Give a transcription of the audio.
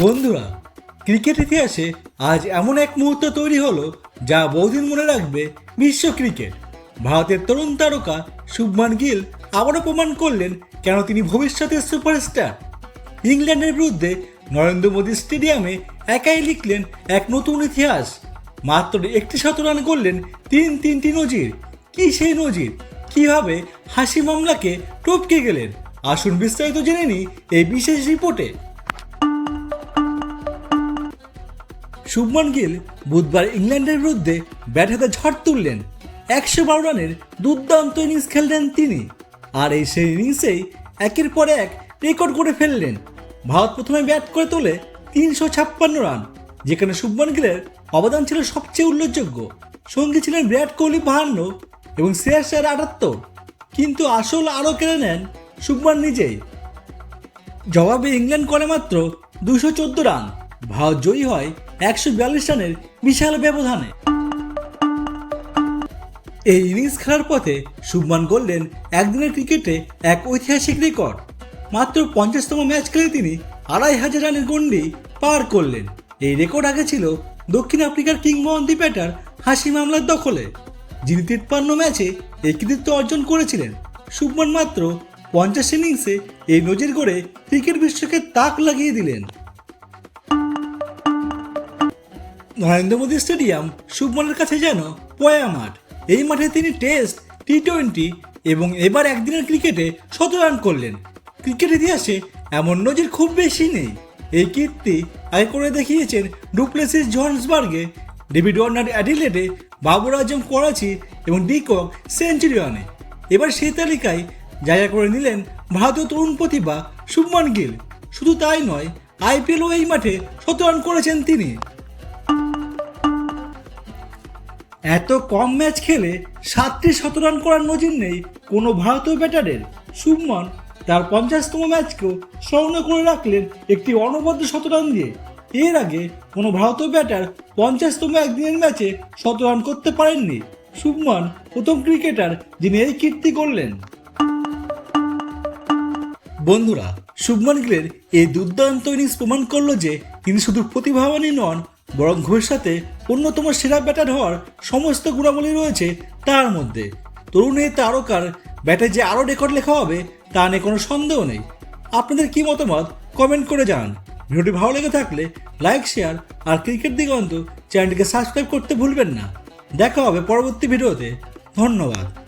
বন্ধুরা, ক্রিকেট ইতিহাসে আজ এমন এক মুহূর্ত তৈরি হলো যা বহুদিন মনে রাখবে বিশ্ব ক্রিকেট। ভারতের তরুণ তারকা শুভমান গিল আবারও প্রমাণ করলেন কেন তিনি ভবিষ্যতের সুপারস্টার। ইংল্যান্ডের বিরুদ্ধে নরেন্দ্র মোদী স্টেডিয়ামে একাই লিখলেন এক নতুন ইতিহাস। মাত্র একটি শত রান করলেন তিন তিনটি নজির। কি সেই নজির? কীভাবে হাসি মামলাকে টপকে গেলেন? আসুন বিস্তারিত জেনে নিই এই বিশেষ রিপোর্টে। শুভমান গিল বুধবার ইংল্যান্ডের বিরুদ্ধে ব্যাট হাতে ঝড় তুললেন। একশো বারো রানের দুর্দান্ত ইনিংস খেললেন তিনি। আর এই সেই ইনিংসেই একের পর এক রেকর্ড করে ফেললেন। ভারত প্রথমে ব্যাট করে তোলে তিনশো ছাপ্পান্ন রান, যেখানে শুভমান গিলের অবদান ছিল সবচেয়ে উল্লেখযোগ্য। সঙ্গে ছিলেন বিরাট কোহলি বাহান্ন এবং শ্রেয়াস আয়ার আটাত্তর। কিন্তু আসল আরও কেড়ে নেন শুভমান নিজেই। জবাবে ইংল্যান্ড করে মাত্র দুশো চোদ্দ রান, ভারত জয়ী হয় একশো বিয়াল্লিশ রানের বিশাল ব্যবধানে। এই ইনিংস খেলার পথে শুভমান করলেন একদিনের ক্রিকেটে এক ঐতিহাসিক রেকর্ড। মাত্র পঞ্চাশতম ম্যাচ খেলে তিনি আড়াই হাজার রানের গন্ডি পার করলেন। এই রেকর্ড আগে ছিল দক্ষিণ আফ্রিকার কিংবদন্তি ব্যাটার হাসি মামলার দখলে। যিনি তিপ্পান্ন ম্যাচে এই কৃতিত্ব অর্জন করেছিলেন। শুভমান মাত্র পঞ্চাশ ইনিংসে এই নজির করে ক্রিকেট বিশ্বকে তাক লাগিয়ে দিলেন। নরেন্দ্র মোদী স্টেডিয়াম শুভমনের কাছে যেন পয়া মাঠ। এই মাঠে তিনি টেস্ট টি টোয়েন্টি এবং এবার একদিনের ক্রিকেটে শত রান করলেন। ক্রিকেট ইতিহাসে এমন নজির খুব বেশি নেই। এই কীর্তি আগে করে দেখিয়েছেন ডুপ্লেসিস জোহান্সবার্গে, ডেভিড ওয়ার্নার অ্যাডিলেডে, বাবর আজম করাচি এবং ডিকক সেঞ্চুরিয়ানে। এবার সেই তালিকায় জায়গা করে নিলেন ভারতীয় তরুণ প্রতিভা শুভমান গিল। শুধু তাই নয়, আইপিএলও এই মাঠে শত রান করেছেন তিনি। এত কম ম্যাচ খেলে সাতটি শতরান করার নজির নেই কোনো ভারতীয় ব্যাটারের। শুভমন তার পঞ্চাশতম ম্যাচকেও স্মরণ করে রাখলেন একটি অনবদ্য শতরান দিয়ে। এর আগে কোনো ভারতীয় ব্যাটার পঞ্চাশতম একদিনের ম্যাচে শতরান করতে পারেননি। শুভমন প্রথম ক্রিকেটার যিনি এই কীর্তি করলেন। বন্ধুরা, শুভমান গিলের এই দুর্দান্ত ইনিংস প্রমাণ করল যে তিনি শুধু প্রতিভাবানই নন বরং ভবিষ্যতে অন্যতম সেরা ব্যাটার হওয়ার সমস্ত গুণাবলী রয়েছে তার মধ্যে। তরুণ এই তারকার ব্যাটে যে আরও রেকর্ড লেখা হবে, তা নিয়ে কোনো সন্দেহ নেই। আপনাদের কি মতামত? কমেন্ট করে জানান। ভিডিওটি ভালো লেগে থাকলে লাইক, শেয়ার আর ক্রিকেট দিগন্ত চ্যানেলটিকে সাবস্ক্রাইব করতে ভুলবেন না। দেখা হবে পরবর্তী ভিডিওতে। ধন্যবাদ।